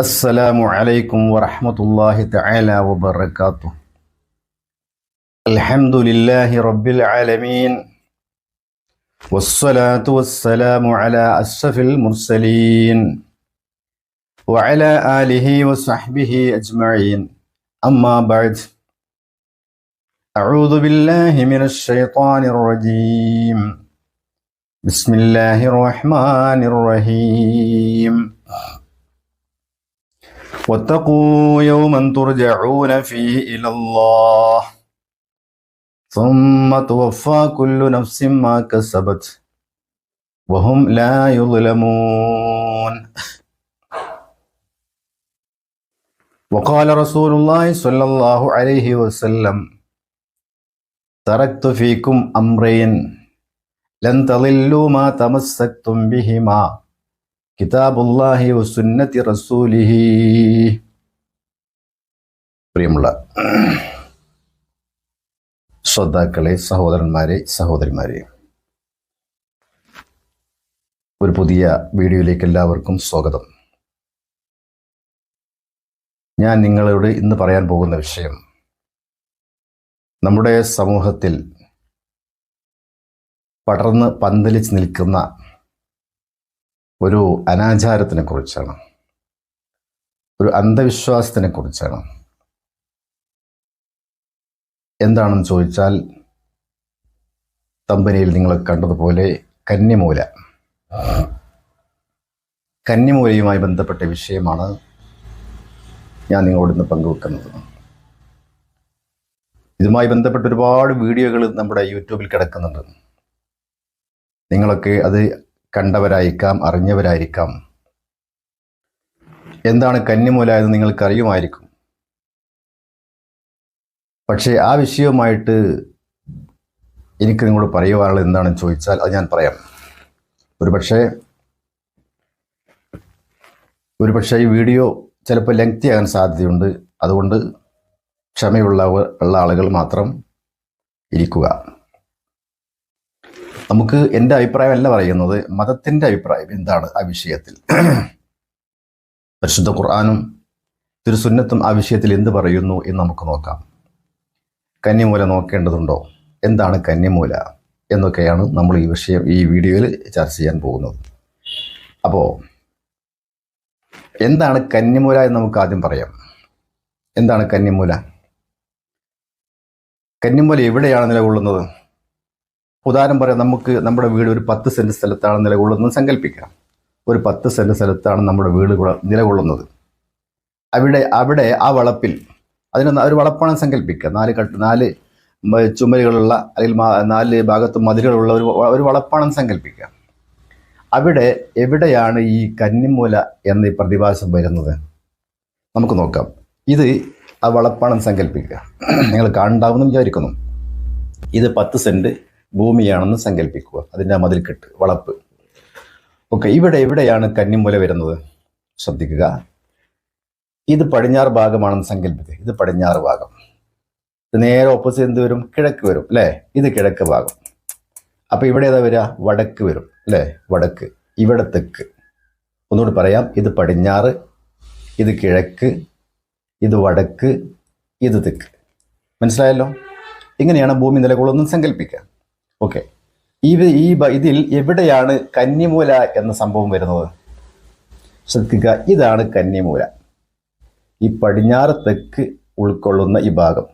السلام عليكم ورحمة الله تعالى وبركاته. الحمد لله رب العالمين والصلاة والسلام على أسف المرسلين وعلى آله وصحبه أجمعين. أما بعد أعوذ بالله من الشيطان الرجيم. بسم الله الرحمن الرحيم. واتقوا يوما ترجعون فيه إلى الله. ثم توفى كل نفس ما كسبت وهم لا يظلمون. وقال رسول الله صلى الله عليه وسلم تركت فيكم أمرين. لن تضلوا ما تمسكتم بهما. കിതാബുല്ലാഹി വസുന്നത്തി റസൂലിഹി. പ്രിയമുള്ള ശ്രോതാക്കളെ സഹോദരന്മാരെ സഹോദരിമാരെ ഒരു പുതിയ വീഡിയോയിലേക്ക് എല്ലാവർക്കും സ്വാഗതം. ഞാൻ നിങ്ങളോട് ഇന്ന് പറയാൻ പോകുന്ന വിഷയം നമ്മുടെ സമൂഹത്തിൽ പടർന്ന് പന്തലിച്ച് നിൽക്കുന്ന ഒരു അനാചാരത്തിനെ കുറിച്ചാണ്. ഒരു അന്ധവിശ്വാസത്തിനെ കുറിച്ചാണ്. എന്താണെന്ന് ചോദിച്ചാൽ തമ്പനിയിൽ നിങ്ങൾ കണ്ടതുപോലെ കന്നിമൂല. കന്നിമൂലയുമായി ബന്ധപ്പെട്ട വിഷയമാണ് ഞാൻ നിങ്ങളോട് ഇന്ന് പങ്കുവെക്കുന്നത്. ഇതുമായി ബന്ധപ്പെട്ട ഒരുപാട് വീഡിയോകൾ നമ്മുടെ യൂട്യൂബിൽ കിടക്കുന്നുണ്ട്. നിങ്ങളൊക്കെ അത് കണ്ടവരായിരിക്കാം അറിഞ്ഞവരായിരിക്കാം. എന്താണ് കന്നിമൂല എന്ന് നിങ്ങൾക്കറിയുമായിരിക്കും. പക്ഷേ ആ വിഷയവുമായിട്ട് എനിക്ക് നിങ്ങളോട് പറയുവാനുള്ളത് എന്താണെന്ന് ചോദിച്ചാൽ അത് ഞാൻ പറയാം. ഒരു പക്ഷേ ഒരു പക്ഷേ ഈ വീഡിയോ ചിലപ്പോൾ ലെങ്തി ആകാൻ സാധ്യതയുണ്ട്. അതുകൊണ്ട് ക്ഷമയുള്ള ഉള്ള ആളുകൾ മാത്രം ഇരിക്കുക. നമുക്ക് എന്റെ അഭിപ്രായമല്ല പറയുന്നത് മതത്തിന്റെ അഭിപ്രായം എന്താണ് ആ വിഷയത്തിൽ? പരിശുദ്ധ ഖുർആാനും തിരുസുന്നത്തും ആ വിഷയത്തിൽ എന്ത് പറയുന്നു എന്ന് നമുക്ക് നോക്കാം. കന്യമൂല നോക്കേണ്ടതുണ്ടോ? എന്താണ് കന്യമൂല എന്നൊക്കെയാണ് നമ്മൾ ഈ വിഷയം ഈ വീഡിയോയിൽ ചർച്ച ചെയ്യാൻ പോകുന്നത്. അപ്പോൾ എന്താണ് കന്യമൂല എന്ന് നമുക്ക് ആദ്യം പറയാം. എന്താണ് കന്യമൂല? കന്യമൂല എവിടെയാണ് നിലകൊള്ളുന്നത്? ഉദാഹരണം പറയാം നമുക്ക് നമ്മുടെ വീട് ഒരു പത്ത് സെന്റ് സ്ഥലത്താണ് നിലകൊള്ളുന്നത് സങ്കല്പിക്കാം. ഒരു പത്ത് സെന്റ് സ്ഥലത്താണ് നമ്മുടെ വീട് നിലകൊള്ളുന്നത്. അവിടെ അവിടെ ആ വളപ്പിൽ അതിന് ഒരു വളപ്പാണ് സങ്കല്പിക്കുക. നാല് കട്ട് നാല് ചുമലുകളുള്ള അല്ലെങ്കിൽ നാല് ഭാഗത്ത് മതിലുകളുള്ള ഒരു ഒരു വളപ്പാണെന്ന് സങ്കല്പിക്കുക. അവിടെ എവിടെയാണ് ഈ കന്നിമൂല എന്ന ഈ പ്രതിഭാസം വരുന്നത്? നമുക്ക് നോക്കാം. ഇത് ആ വളപ്പാണെന്ന് സങ്കല്പിക്കുക. നിങ്ങൾ കാണണ്ടാവുമെന്ന് വിചാരിക്കുന്നു. ഇത് പത്ത് സെന്റ് ഭൂമിയാണെന്ന് സങ്കല്പിക്കുക. അതിന്റെ മതിൽക്കെട്ട് വളപ്പ്. ഓക്കെ ഇവിടെ എവിടെയാണ് കന്നിമൂല വരുന്നത്? ശ്രദ്ധിക്കുക. ഇത് പടിഞ്ഞാറ് ഭാഗമാണെന്ന് സങ്കല്പിക്കുക. ഇത് പടിഞ്ഞാറ് ഭാഗം. ഇത് നേരെ ഓപ്പോസിറ്റ് എന്ത് വരും? കിഴക്ക് വരും അല്ലേ? ഇത് കിഴക്ക് ഭാഗം. അപ്പോൾ ഇവിടെ ഏതാ വരിക? വടക്ക് വരും അല്ലേ? വടക്ക്. ഇവിടെ തെക്ക്. ഒന്നുകൂടി പറയാം. ഇത് പടിഞ്ഞാറ് ഇത് കിഴക്ക് ഇത് വടക്ക് ഇത് തെക്ക്. മനസ്സിലായല്ലോ? ഇങ്ങനെയാണ് ഭൂമി നിലകൊള്ളുന്നത് സങ്കല്പിക്കുക. ഓക്കെ. ഈ ഈ ഇതിൽ എവിടെയാണ് കന്നിമൂല എന്ന സംഭവം വരുന്നത്? ശ്രദ്ധിക്കുക ഇതാണ് കന്നിമൂല. ഈ പടിഞ്ഞാറ് തെക്ക് ഉൾക്കൊള്ളുന്ന ഈ ഭാഗം.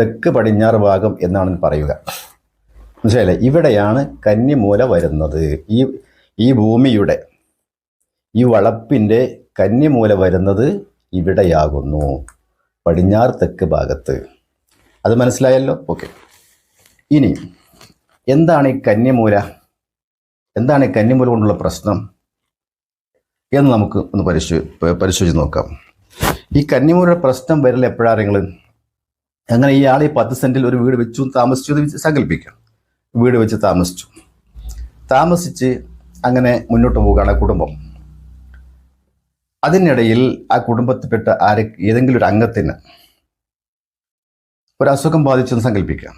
തെക്ക് പടിഞ്ഞാറ് ഭാഗം എന്നാണ് പറയുക. മനസ്സിലായില്ലേ? ഇവിടെയാണ് കന്നിമൂല വരുന്നത്. ഈ ഈ ഭൂമിയുടെ ഈ വളപ്പിന്റെ കന്നിമൂല വരുന്നത് ഇവിടെയാകുന്നു. പടിഞ്ഞാറ് തെക്ക് ഭാഗത്ത്. അത് മനസ്സിലായല്ലോ? ഓക്കെ. ഇനി എന്താണ് ഈ കന്യമൂല എന്താണ് ഈ കന്യമൂല കൊണ്ടുള്ള പ്രശ്നം? എന്ന് നമുക്ക് ഒന്ന് പരിശോ പരിശോധിച്ച് നോക്കാം. ഈ കന്യമൂലയുടെ പ്രശ്നം വരൽ എപ്പോഴാണ് നിങ്ങൾ? അങ്ങനെ ഈ ഈ പത്ത് സെന്റിൽ ഒരു വീട് വെച്ചു താമസിച്ചു എന്ന് സങ്കല്പിക്കാം. വീട് വെച്ച് താമസിച്ചു. താമസിച്ച് അങ്ങനെ മുന്നോട്ട് പോവുകയാണ് കുടുംബം. അതിനിടയിൽ ആ കുടുംബത്തിൽപ്പെട്ട ആരെ ഏതെങ്കിലും ഒരു അംഗത്തിന് ഒരു അസുഖം ബാധിച്ചെന്ന് സങ്കല്പിക്കാം.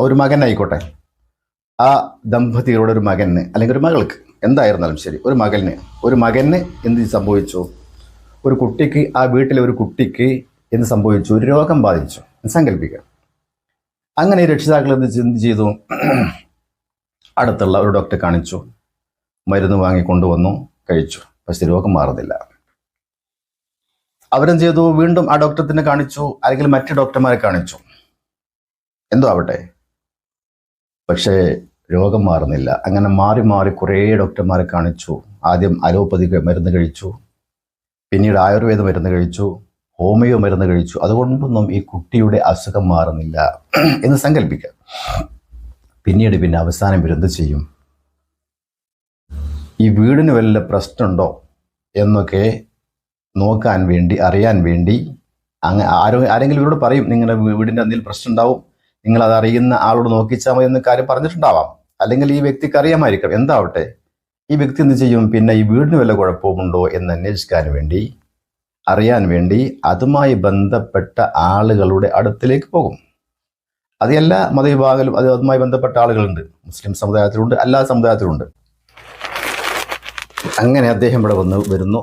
ഒരു മകനായിക്കോട്ടെ. ആ ദമ്പതികളുടെ ഒരു മകന് അല്ലെങ്കിൽ ഒരു മകൾക്ക് എന്തായിരുന്നാലും ശരി ഒരു മകന് ഒരു മകന് എന്ത് സംഭവിച്ചു? ഒരു കുട്ടിക്ക് ആ വീട്ടിലെ ഒരു കുട്ടിക്ക് എന്ത് സംഭവിച്ചു? ഒരു രോഗം ബാധിച്ചു. സങ്കല്പിക്കുക അങ്ങനെ ഈ രക്ഷിതാക്കൾ എന്ത് എന്ത് ചെയ്തു? അടുത്തുള്ള ഒരു ഡോക്ടറെ കാണിച്ചു. മരുന്ന് വാങ്ങി കൊണ്ടുവന്നു കഴിച്ചു. പക്ഷെ രോഗം മാറുന്നില്ല. അവരെന്ത് ചെയ്തു? വീണ്ടും ആ ഡോക്ടറെ തന്നെ കാണിച്ചു അല്ലെങ്കിൽ മറ്റു ഡോക്ടർമാരെ കാണിച്ചു. എന്തോ ആവട്ടെ? പക്ഷേ രോഗം മാറുന്നില്ല. അങ്ങനെ മാറി മാറി കുറേ ഡോക്ടർമാരെ കാണിച്ചു. ആദ്യം അലോപ്പതി മരുന്ന് കഴിച്ചു. പിന്നീട് ആയുർവേദ മരുന്ന് കഴിച്ചു. ഹോമിയോ മരുന്ന് കഴിച്ചു. അതുകൊണ്ടൊന്നും ഈ കുട്ടിയുടെ അസുഖം മാറുന്നില്ല എന്ന് സങ്കല്പിക്കാം. പിന്നീട് പിന്നെ അവസാനം ഇവരെന്ത് ചെയ്യും? ഈ വീടിന് വല്ല പ്രശ്നമുണ്ടോ എന്നൊക്കെ നോക്കാൻ വേണ്ടി അറിയാൻ വേണ്ടി അങ്ങ് ആരോ ആരെങ്കിലും ഇവരോട് പറയും നിങ്ങളുടെ വീടിന്റെ എന്തെങ്കിലും പ്രശ്നം ഉണ്ടാവും നിങ്ങൾ അറിയുന്ന ആളോട് നോക്കിച്ചാൽ മതി എന്ന കാര്യം പറഞ്ഞിട്ടുണ്ടാവാം. അല്ലെങ്കിൽ ഈ വ്യക്തിക്ക് അറിയാമായിരിക്കാം എന്താവട്ടെ? ഈ വ്യക്തി എന്ത് ചെയ്യും? പിന്നെ ഈ വീടിന് വല്ല കുഴപ്പമുണ്ടോ എന്ന് അന്വേഷിക്കാൻ വേണ്ടി അറിയാൻ വേണ്ടി അതുമായി ബന്ധപ്പെട്ട ആളുകളുടെ അടുത്തിലേക്ക് പോകും. അത് എല്ലാ മതവിഭാഗങ്ങളും അത് അതുമായി ബന്ധപ്പെട്ട ആളുകളുണ്ട്. മുസ്ലിം സമുദായത്തിലുണ്ട് എല്ലാ സമുദായത്തിലുണ്ട്. അങ്ങനെ അദ്ദേഹം ഇവിടെ വന്ന് വരുന്നു.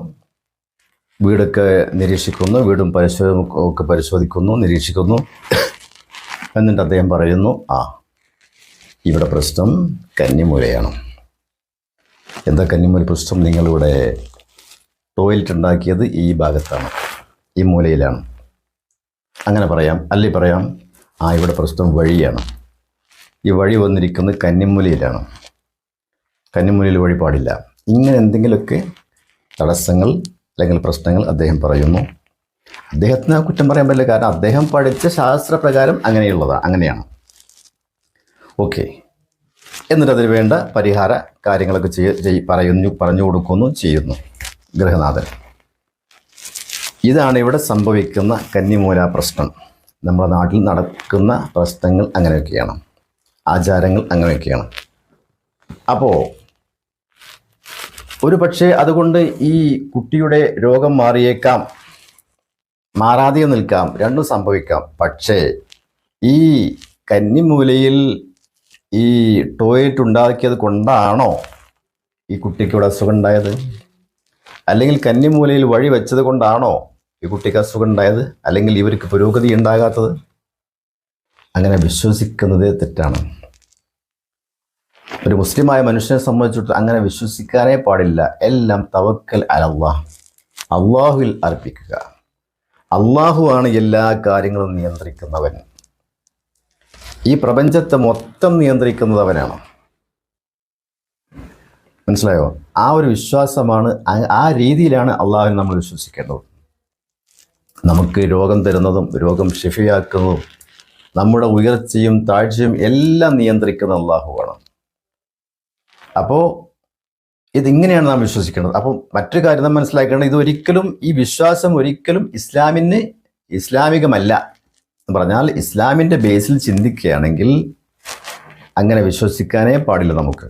വീടൊക്കെ നിരീക്ഷിക്കുന്നു വീടും പരിശോ ഒക്കെ പരിശോധിക്കുന്നു നിരീക്ഷിക്കുന്നു. എന്നിട്ട് അദ്ദേഹം പറയുന്നു ആ ഇവിടെ പ്രശ്നം കന്നിമൂലയാണ്. എന്താ കന്നിമൂല പ്രശ്നം? നിങ്ങളിവിടെ ടോയ്ലറ്റ് ഉണ്ടാക്കിയത് ഈ ഭാഗത്താണ് ഈ മൂലയിലാണ്. അങ്ങനെ പറയാം അല്ലെ പറയാം? ആ ഇവിടെ പ്രശ്നം വഴിയാണ്. ഈ വഴി വന്നിരിക്കുന്നത് കന്നിമൂലയിലാണ്. കന്നിമൂലയിൽ വഴി പാടില്ല ഇങ്ങനെ എന്തെങ്കിലുമൊക്കെ തടസ്സങ്ങൾ അല്ലെങ്കിൽ പ്രശ്നങ്ങൾ അദ്ദേഹം പറയുന്നു. അദ്ദേഹത്തിന് കുറ്റം പറയാൻ പറ്റില്ല. കാരണം അദ്ദേഹം പഠിച്ച ശാസ്ത്രപ്രകാരം അങ്ങനെയുള്ളതാണ് അങ്ങനെയാണ്. ഓക്കെ. എന്നിട്ട് അതിന് വേണ്ട പരിഹാര കാര്യങ്ങളൊക്കെ ചെയ്യ ചെയ് പറയുന്നു പറഞ്ഞു കൊടുക്കുന്നു ചെയ്യുന്നു. ഗൃഹനാഥൻ. ഇതാണ് ഇവിടെ സംഭവിക്കുന്ന കന്നിമൂല പ്രശ്നം. നമ്മുടെ നാട്ടിൽ നടക്കുന്ന പ്രശ്നങ്ങൾ അങ്ങനെയൊക്കെയാണ്. ആചാരങ്ങൾ അങ്ങനെയൊക്കെയാണ്. അപ്പോൾ ഒരു പക്ഷേ അതുകൊണ്ട് ഈ കുട്ടിയുടെ രോഗം മാറിയേക്കാം മാറാതെ നിൽക്കാം രണ്ടും സംഭവിക്കാം. പക്ഷേ ഈ കന്നിമൂലയിൽ ഈ ടോയ്ലറ്റ് ഉണ്ടാക്കിയത് കൊണ്ടാണോ ഈ കുട്ടിക്ക് ഇവിടെ അസുഖം ഉണ്ടായത് അല്ലെങ്കിൽ കന്നിമൂലയിൽ വഴി വെച്ചത് കൊണ്ടാണോ ഈ കുട്ടിക്ക് അസുഖം ഉണ്ടായത് അല്ലെങ്കിൽ ഇവർക്ക് പുരോഗതി ഉണ്ടാകാത്തത്? അങ്ങനെ വിശ്വസിക്കുന്നത് തെറ്റാണ്. ഒരു മുസ്ലിമായ മനുഷ്യനെ സംബന്ധിച്ചിട്ട് അങ്ങനെ വിശ്വസിക്കാനേ പാടില്ല. എല്ലാം തവക്കൽ അലല്ലാഹ് അള്ളാഹുവിൽ അർപ്പിക്കുക. അള്ളാഹു ആണ് എല്ലാ കാര്യങ്ങളും നിയന്ത്രിക്കുന്നവൻ. ഈ പ്രപഞ്ചത്തെ മൊത്തം നിയന്ത്രിക്കുന്നത് അവനാണ്. മനസ്സിലായോ? ആ ഒരു വിശ്വാസമാണ് ആ- രീതിയിലാണ് അള്ളാഹുവിനെ നമ്മൾ വിശ്വസിക്കേണ്ടത്. നമുക്ക് രോഗം തരുന്നതും രോഗം ഷിഫിയാക്കുന്നതും നമ്മുടെ ഉയർച്ചയും താഴ്ചയും എല്ലാം നിയന്ത്രിക്കുന്ന അള്ളാഹുവാണ് അപ്പോൾ ഇതിങ്ങനെയാണ് നാം വിശ്വസിക്കേണ്ടത്. അപ്പോൾ മറ്റൊരു കാര്യം നാം മനസ്സിലാക്കേണ്ടത് ഇതൊരിക്കലും ഈ വിശ്വാസം ഒരിക്കലും ഇസ്ലാമിന് ഇസ്ലാമികമല്ല. പറഞ്ഞാൽ ഇസ്ലാമിന്റെ ബേസിൽ ചിന്തിക്കുകയാണെങ്കിൽ അങ്ങനെ വിശ്വസിക്കാനേ പാടില്ല നമുക്ക്.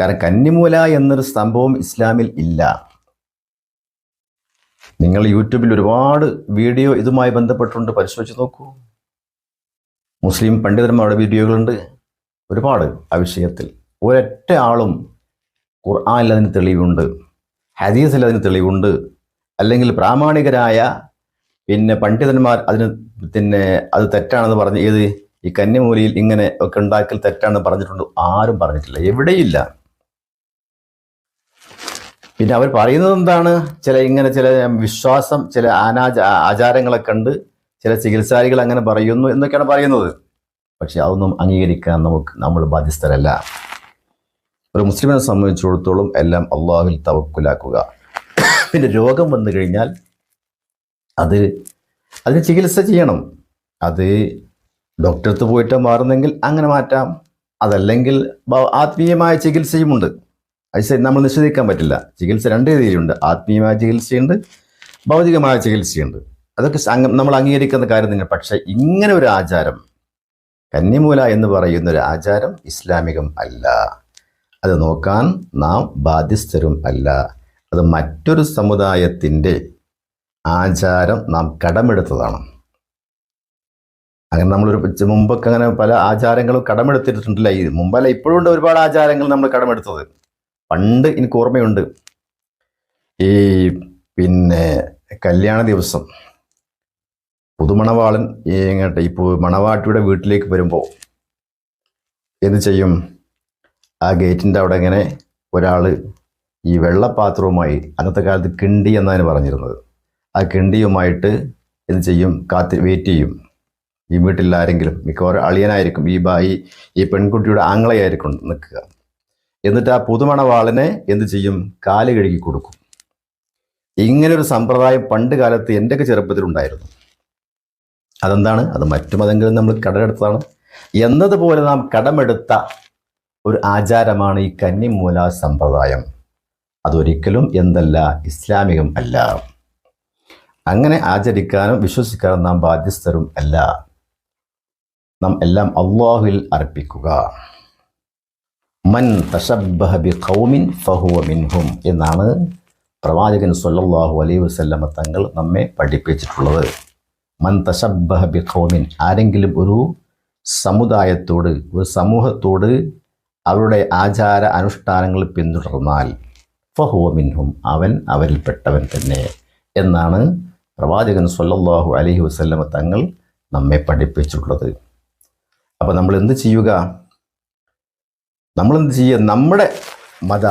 കാരണം കന്നിമൂല എന്നൊരു സംഭവം ഇസ്ലാമിൽ ഇല്ല. നിങ്ങൾ യൂട്യൂബിൽ ഒരുപാട് വീഡിയോ ഇതുമായി ബന്ധപ്പെട്ടുകൊണ്ട് പരിശോധിച്ച് നോക്കൂ. മുസ്ലിം പണ്ഡിതന്മാരുടെ വീഡിയോകളുണ്ട്. ഒരുപാട് ആ വിഷയത്തിൽ. ഒരൊറ്റ ആളും ഖുർആാനിൽ അതിന് തെളിവുണ്ട് ഹദീസിൽ അതിന് തെളിവുണ്ട്. അല്ലെങ്കിൽ പ്രാമാണികരായ പിന്നെ പണ്ഡിതന്മാർ അതിന് പിന്നെ അത് തെറ്റാണെന്ന് പറഞ്ഞ് ഏത്? ഈ കന്യമൂലിയിൽ ഇങ്ങനെ ഒക്കെ ഉണ്ടാക്കൽ തെറ്റാണെന്ന് പറഞ്ഞിട്ടുണ്ട്. ആരും പറഞ്ഞിട്ടില്ല. എവിടെയില്ല. പിന്നെ അവർ പറയുന്നത് എന്താണ്? ചില ഇങ്ങനെ ചില വിശ്വാസം ചില അനാച ആചാരങ്ങളൊക്കെ ഉണ്ട് ചില ചികിത്സാരികൾ അങ്ങനെ പറയുന്നു എന്നൊക്കെയാണ് പറയുന്നത്. പക്ഷെ അതൊന്നും അംഗീകരിക്കാൻ നമുക്ക് നമ്മൾ ബാധ്യസ്ഥരല്ല. ഒരു മുസ്ലിമിനെ സംബന്ധിച്ചിടത്തോളം എല്ലാം അള്ളാഹുവിൽ തവക്കുലാക്കുക. പിന്നെ രോഗം വന്നു കഴിഞ്ഞാൽ അത് അതിന് ചികിത്സ ചെയ്യണം. അത് ഡോക്ടറടുത്ത് പോയിട്ട് മാറുന്നെങ്കിൽ അങ്ങനെ മാറ്റാം. അതല്ലെങ്കിൽ ആത്മീയമായ ചികിത്സയുമുണ്ട്. അത് നമ്മൾ നിഷേധിക്കാൻ പറ്റില്ല. ചികിത്സ രണ്ട് രീതിയിലുണ്ട്. ആത്മീയമായ ചികിത്സയുണ്ട് ഭൗതികമായ ചികിത്സയുണ്ട്. അതൊക്കെ നമ്മൾ അംഗീകരിക്കുന്ന കാര്യം തന്നെ പക്ഷേ ഇങ്ങനെ ഒരു ആചാരം കന്നിമൂല എന്ന് പറയുന്ന ഒരു ആചാരം ഇസ്ലാമികം അല്ല. അത് നോക്കാൻ നാം ബാധ്യസ്ഥരും അല്ല. അത് മറ്റൊരു സമുദായത്തിന്റെ ആചാരം നാം കടമെടുത്തതാണ്. അങ്ങനെ നമ്മളൊരു മുമ്പൊക്കെ അങ്ങനെ പല ആചാരങ്ങളും കടമെടുത്തിട്ടുണ്ടല്ലേ ഈ മുമ്പല്ല ഇപ്പോഴും ഉണ്ട് ഒരുപാട് ആചാരങ്ങൾ നമ്മൾ കടമെടുത്തത്. പണ്ട് എനിക്ക് ഓർമ്മയുണ്ട്. ഈ പിന്നെ കല്യാണ ദിവസം പുതുമണവാളൻ എങ്ങോട്ടെ ഇപ്പോൾ മണവാട്ടിയുടെ വീട്ടിലേക്ക് വരുമ്പോൾ എന്ത് ചെയ്യും? ആ ഗേറ്റിന്റെ അവിടെ ഇങ്ങനെ ഒരാൾ ഈ വെള്ളപാത്രവുമായി അന്നത്തെ കാലത്ത് കിണ്ടി എന്നാണ് പറഞ്ഞിരുന്നത്. ആ കിണ്ടിയുമായിട്ട് എന്ത് ചെയ്യും കാത്തി വെയിറ്റ് ചെയ്യും. ഈ വീട്ടിൽ ആരെങ്കിലും മിക്കവാറും അളിയനായിരിക്കും. ഈ ബായി ഈ പെൺകുട്ടിയുടെ ആങ്ങളയായിരിക്കും നിൽക്കുക. എന്നിട്ട് ആ പുതുമണവാളിനെ എന്ത് ചെയ്യും? കാൽ കഴുകി കൊടുക്കും. ഇങ്ങനൊരു സമ്പ്രദായം പണ്ട് കാലത്ത് എന്റെയൊക്കെ ചെറുപ്പത്തിലുണ്ടായിരുന്നു അതെന്താണ്? അത് മറ്റു മതങ്ങളിൽ നമ്മൾ കടമെടുത്തതാണ്. എന്നതുപോലെ നാം കടമെടുത്ത ഒരു ആചാരമാണ് ഈ കന്നിമൂല സമ്പ്രദായം. അതൊരിക്കലും എന്തല്ല ഇസ്ലാമികം അല്ല. അങ്ങനെ ആചരിക്കാനും വിശ്വസിക്കാനും നാം ബാധ്യസ്ഥരും അല്ല. നാം എല്ലാം അള്ളാഹുവിൽ അർപ്പിക്കുക. മൻ തഷബ്ബഹ ബി ഖൗമിൻ ഫഹുവ മിൻഹും എന്നാണ് പ്രവാചകൻ സൊല്ലാഹു അലൈഹി വസല്ലമ തങ്ങൾ നമ്മെ പഠിപ്പിച്ചിട്ടുള്ളത്. മൻ തഷബ്ബഹ ബി ഖൗമിൻ ആരെങ്കിലും ഒരു സമുദായത്തോട് ഒരു സമൂഹത്തോട് അവരുടെ ആചാര അനുഷ്ഠാനങ്ങൾ പിന്തുടർന്നാൽ ഫഹുവ മിൻഹും അവൻ അവരിൽപ്പെട്ടവൻ തന്നെ എന്നാണ് പ്രവാചകൻ സല്ലല്ലാഹു അലഹി വസല്ലമ തങ്ങൾ നമ്മെ പഠിപ്പിച്ചിട്ടുള്ളത്. അപ്പോൾ നമ്മൾ എന്ത് ചെയ്യുക? നമ്മളെന്ത് ചെയ്യുക? നമ്മുടെ മത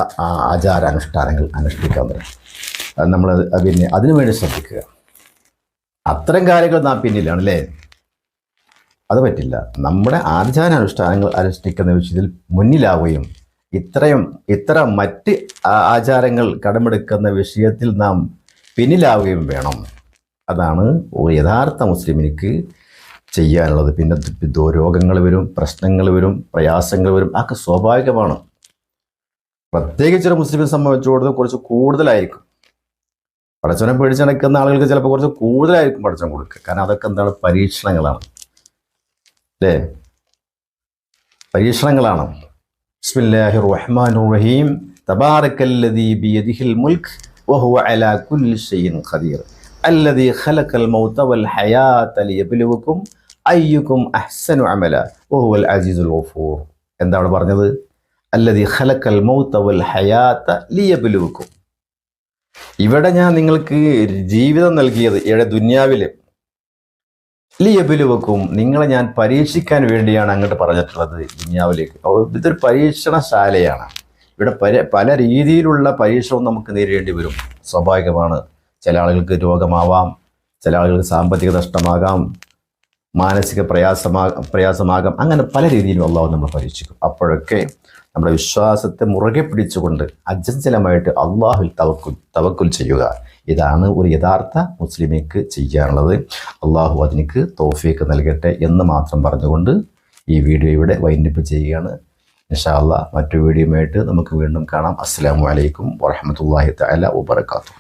ആചാര അനുഷ്ഠാനങ്ങൾ അനുഷ്ഠിക്കാൻ പറയും. നമ്മൾ പിന്നെ അതിനു വേണ്ടി ശ്രദ്ധിക്കുക. അത്തരം കാര്യങ്ങൾ നാം പിന്നിലാണ് അല്ലേ? അത് പറ്റില്ല. നമ്മുടെ ആചാര അനുഷ്ഠാനങ്ങൾ അനുഷ്ഠിക്കുന്ന വിഷയത്തിൽ മുന്നിലാവുകയും ഇത്രയും ഇത്ര മറ്റ് ആചാരങ്ങൾ കടമെടുക്കുന്ന വിഷയത്തിൽ നാം പിന്നിലാവുകയും വേണം. അതാണ് യഥാർത്ഥ മുസ്ലിമിനിക്ക് ചെയ്യാനുള്ളത്. പിന്നെ രോഗങ്ങൾ വരും പ്രശ്നങ്ങൾ വരും പ്രയാസങ്ങൾ വരും അതൊക്കെ സ്വാഭാവികമാണ്. പ്രത്യേകിച്ച് ഒരു മുസ്ലിമിനെ സംബന്ധിച്ചിടത്തോളം കുറച്ച് കൂടുതലായിരിക്കും. പടച്ചവനെ പേടിച്ച് നടക്കുന്ന ആളുകൾക്ക് ചിലപ്പോൾ കുറച്ച് കൂടുതലായിരിക്കും പടച്ചവൻ കൊടുക്കുക. കാരണം അതൊക്കെ എന്താണ്? പരീക്ഷണങ്ങളാണ്. അല്ലേ? പരീക്ഷണങ്ങളാണ്. ബിസ്മില്ലാഹിർ റഹ്മാനിർ റഹീം തബാറക്കല്ലദീ ബിയദിഹിൽ മുൽക്ക് വഹുവ അലാ കുല്ലി ഷൈഇൻ ഖദീർ. അല്ലതി ഖലഖൽ മൗത വൽ ഹയാത ലിയബ്ലുവക്കും അയ്യുക്കും അഹ്സനു അമല വഹുവൽ അസീസുൽ ഗഫൂർ. എന്താണ് പറഞ്ഞത്? അല്ലതി ഖലഖൽ മൗത വൽ ഹയാത ലിയബ്ലുവക്കും ഇവിടെ ഞാൻ നിങ്ങൾക്ക് ജീവിതം നൽകിയത് ഏഴ് ദുന്യാവിൽ ലിയബിലുവക്കും നിങ്ങളെ ഞാൻ പരീക്ഷിക്കാൻ വേണ്ടിയാണ് അങ്ങോട്ട് പറഞ്ഞിട്ടുള്ളത് ദുന്യാവിലേക്ക്. ഇതൊരു പരീക്ഷണശാലയാണ്. ഇവിടെ പല രീതിയിലുള്ള പരീക്ഷണവും നമുക്ക് നേരിടേണ്ടി വരും. സ്വാഭാവികമാണ്. ചില ആളുകൾക്ക് രോഗമാവാം ചില ആളുകൾക്ക് സാമ്പത്തിക നഷ്ടമാകാം മാനസിക പ്രയാസമാ പ്രയാസമാകാം. അങ്ങനെ പല രീതിയിലും അള്ളാഹു നമ്മൾ പരീക്ഷിക്കും. അപ്പോഴൊക്കെ നമ്മുടെ വിശ്വാസത്തെ മുറുകെ പിടിച്ചുകൊണ്ട് അജഞ്ചലമായിട്ട് അള്ളാഹുൽ തവക്കുൽ തവക്കുൽ ചെയ്യുക. ഇതാണ് ഒരു യഥാർത്ഥ മുസ്ലിമേക്ക് ചെയ്യാനുള്ളത്. അള്ളാഹു അതിനക്ക് തോഫിയൊക്കെ നൽകട്ടെ എന്ന് മാത്രം പറഞ്ഞുകൊണ്ട് ഈ വീഡിയോ ഇവിടെ വൈൻഡപ്പ് ചെയ്യുകയാണ്. അള്ളാഹ് മറ്റു വീഡിയോയുമായിട്ട് നമുക്ക് വീണ്ടും കാണാം. അസ്സാം വലൈക്കും വറഹമത്തല്ലാഹി തല വബർക്കാത്തു